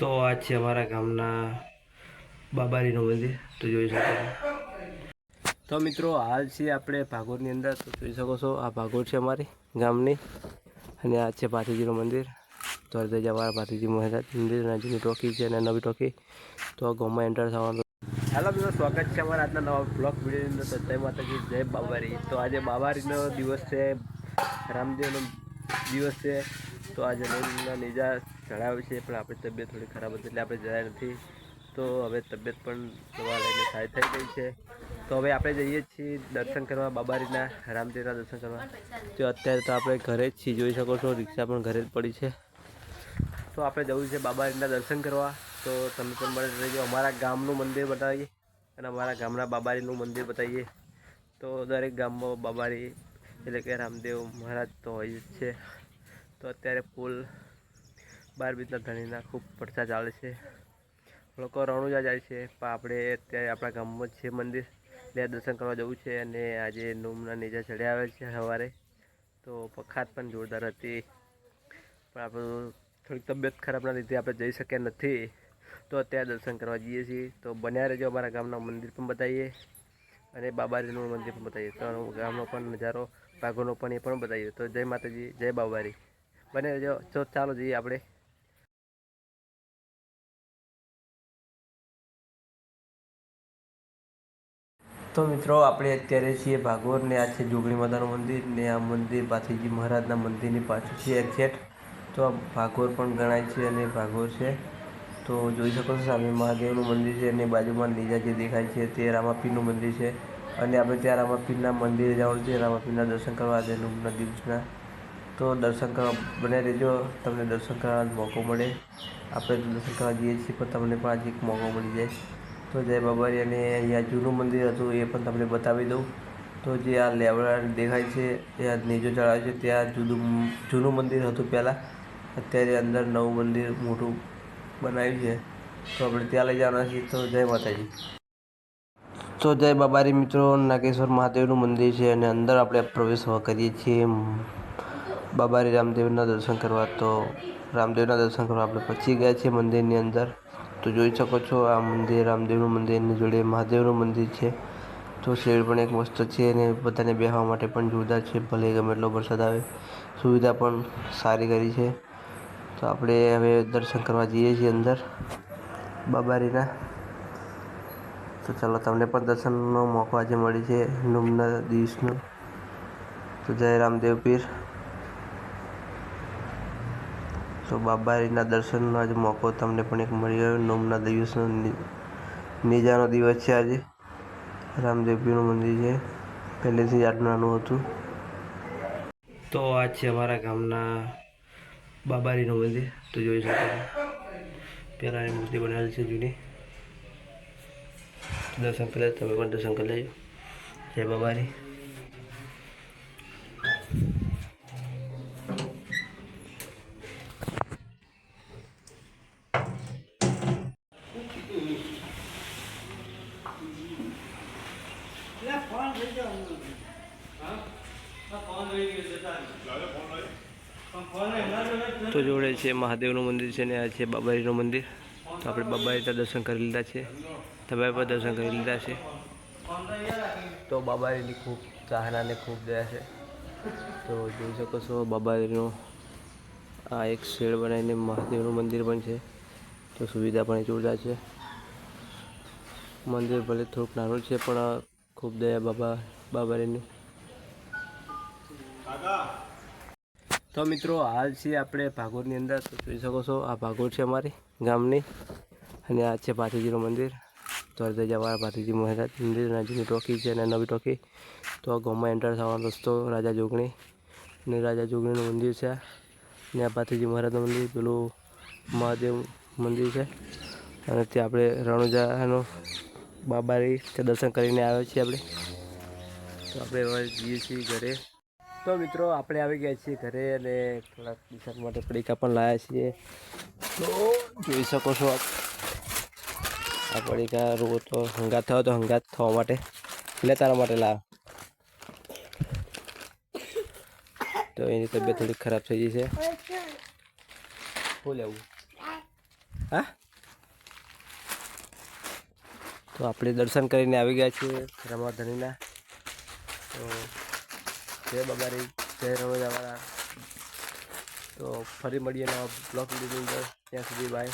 તો આ છે અમારા ગામના બાબારીનું મંદિર, તો જોઈ શકો તો મિત્રો, હાલ છે આપણે ભાગોળની અંદર, તો જોઈ શકો છો, આ ભાગોળ છે અમારી ગામની અને આ છે પાથીજીનું મંદિર. તો હૃદય અમારા પાથીજી મહારાજ મંદિર અને ટોકી છે અને નવી ટોકી. તો ગામમાં એન્ટર થવાનું. હાલો મિત્રો, સ્વાગત છે અમારા આજના નવા બ્લોગ વિડીયોની અંદર. જય માતાજી, જય બાબારી. તો આજે બાબારીનો દિવસ છે, રામદેવનો દિવસ છે. તો આજે નવીનના નીજા ચડાવે છે, પણ આપણી તબિયત થોડી ખરાબ હતી એટલે આપણે જયા નથી. તો હવે તબિયત પણ દવા લઈને સારી થઈ ગઈ છે. તો હવે આપણે જઈએ છીએ દર્શન કરવા બાબારીના રામદેવના દર્શન કરવા. તો અત્યારે તો આપણે ઘરે જ છીએ, જોઈ શકો છો, રિક્ષા પણ ઘરે જ પડી છે. તો આપણે જવું છે બાબારીના દર્શન કરવા. તો તમે પણ મને રહેજો. અમારા ગામનું મંદિર બતાવીએ અને અમારા ગામના બાબારીનું મંદિર બતાવીએ. તો દરેક ગામમાં બાબારી એટલે કે રામદેવ મહારાજ તો હોય જ છે. તો અત્યારે પુલ બાર બીજના ધણીના ખૂબ પડતા ચાલે છે. લોકો રણુજા જાય છે, પણ આપણે અત્યારે આપણા ગામમાં જ છે મંદિર. ત્યાં દર્શન કરવા જવું છે અને આજે નોમના નીચે ચડ્યા આવે છે સવારે. તો પખાત પણ જોરદાર હતી. પણ આપણું થોડીક તબિયત ખરાબના લીધે આપણે જઈ શક્યા નથી. તો અત્યારે દર્શન કરવા જઈએ છીએ. તો બન્યા રહેજો અમારા ગામના મંદિર પણ બતાવીએ. અને બાબારીનું મંદિર પણ બતાવીએ. તો ગામનો પણ નજારો, ભાગોનો પણ એ પણ બતાવીએ. તો જય માતાજી, જય બાબારી. બને જો જો ચાલો જઈએ આપણે. તો મિત્રો, આપણે અત્યારે છીએ ભાગોર ને આ છે જોગણી માતાનું મંદિર ને આ મંદિર પાથીજી મહારાજના મંદિરની પાછળ છે એક્ઝેક્ટ તો આ ભાગોર પણ ગણાય છે અને ભાગોર છે. તો જોઈ શકો છો સામે મહાદેવનું મંદિર છે અને બાજુમાં નીજા જે દેખાય છે તે રામાપીરનું મંદિર છે. અને આપણે ત્યાં રામાપીરના મંદિરે જવાનું છે. રામાપીરના દર્શન કરવા આજે નદી દિવસના તો દર્શન કરવા બને રહેજો. તમને દર્શન કરવાનો મોકો મળે. આપણે તો દર્શન કરવા જઈએ છીએ, પણ તમને પણ આજે એક મોકો મળી જાય. તો જય બાબારી અને અહીંયા જૂનું મંદિર હતું એ પણ તમને બતાવી દઉં. તો જે આ લેવડા દેખાય છે ત્યાં નેજો ચડાવે છે, ત્યાં જુદું જૂનું મંદિર હતું પહેલાં. અત્યારે અંદર નવું મંદિર મોટું બનાવ્યું છે. તો આપણે ત્યાં લઈ જવાના છીએ. તો જય માતાજી. તો જય બાબારી મિત્રો, નાગેશ્વર મહાદેવનું મંદિર છે અને અંદર આપણે પ્રવેશ કરીએ છીએ. બાબારી રામદેવના દર્શન કરવા, તો રામદેવના દર્શન કરવા આપણે પહોંચી ગયા છીએ મંદિરની અંદર. તો જોઈ શકો છો, આ મંદિર રામદેવનું મંદિરની જોડે મહાદેવનું મંદિર છે. તો શેડ પણ એક મસ્ત છે અને બધાને બેસવા માટે પણ જોરદાર છે, ભલે ગમે એટલો વરસાદ આવે. સુવિધા પણ સારી કરી છે. તો આપણે હવે દર્શન કરવા જઈએ છીએ અંદર બાબારીના. તો ચાલો તમને પણ દર્શનનો મોકો આજે મળી છે, નુમના દિવસનો. તો જય રામદેવ પીર. તો બાબારીના દર્શનનો આજે મોકો તમને પણ એક મળી ગયો નોમના દિવસનો નિજાનો દિવસ છે આજે. રામદેવપીનું મંદિર છે. પહેલેથી જ આટલું નાનું હતું. તો આ છે અમારા ગામના બાબારીનું મંદિર. તો જોઈ શકો પહેલાંની મૂર્તિ બનાવેલી છે જૂની. દર્શન કરી તમે પણ દર્શન કરી લેજો. જય બાબારી તો જોડે છે મહાદેવનું મંદિર છે ને આ છે બાબારીનું મંદિર. તો આપણે બાબારીના દર્શન કરી લીધા છે. ધબાઈ પણ દર્શન કરી લીધા છે. તો બાબાજીની ખૂબ ચાહનાને ખૂબ દયા છે. તો જોઈ શકો છો બાબાજીનું આ એક શેડ બનાવીને મહાદેવનું મંદિર પણ છે. તો સુવિધા પણ જોરદાર છે. મંદિર ભલે થોડુંક નાનું છે, પણ ખૂબ દયા બાબા બાબારીની તો મિત્રો, હાલ છીએ આપણે ભાગોળની અંદર. તો જોઈ શકો છો, આ ભાગોળ છે અમારી ગામની અને આ છે પાથીજીનું મંદિર. તો જવાના અમારા મહારાજ મંદિર અને જૂની ટોકી છે અને નવી ટોકી. તો આ ગામમાં એન્ટર થવાનો રસ્તો રાજા જોગણી. અને રાજા જોગણીનું મંદિર છે અને આ પાથીજી મહારાજનું મંદિર, પેલું મહાદેવ મંદિર છે. અને ત્યાં આપણે રણુજાનું બાબારી દર્શન કરીને આવ્યા છીએ આપણે. તો આપણે હવે જઈએ છીએ ઘરે. તો મિત્રો, આપણે આવી ગયા છીએ ઘરે અને થોડાક દિવસ માટે પડીકા પણ લાવ્યા છીએ. તો જોઈ શકો છો આપ. આ પડીકા રો તો હંગાત થયો તો હંગાત થવા માટે. એટલે તારા માટે લાવ તો એની તબિયત થોડી ખરાબ થઈ ગઈ છે. શું લેવું? હા? તો આપણે દર્શન કરીને આવી ગયા છીએ રમાધણીના તો જય બાબારી જય રણોજાવાળા તો ફરી મળીએ નવા બ્લોક વિડીયોની અંદર. ત્યાં સુધી બાય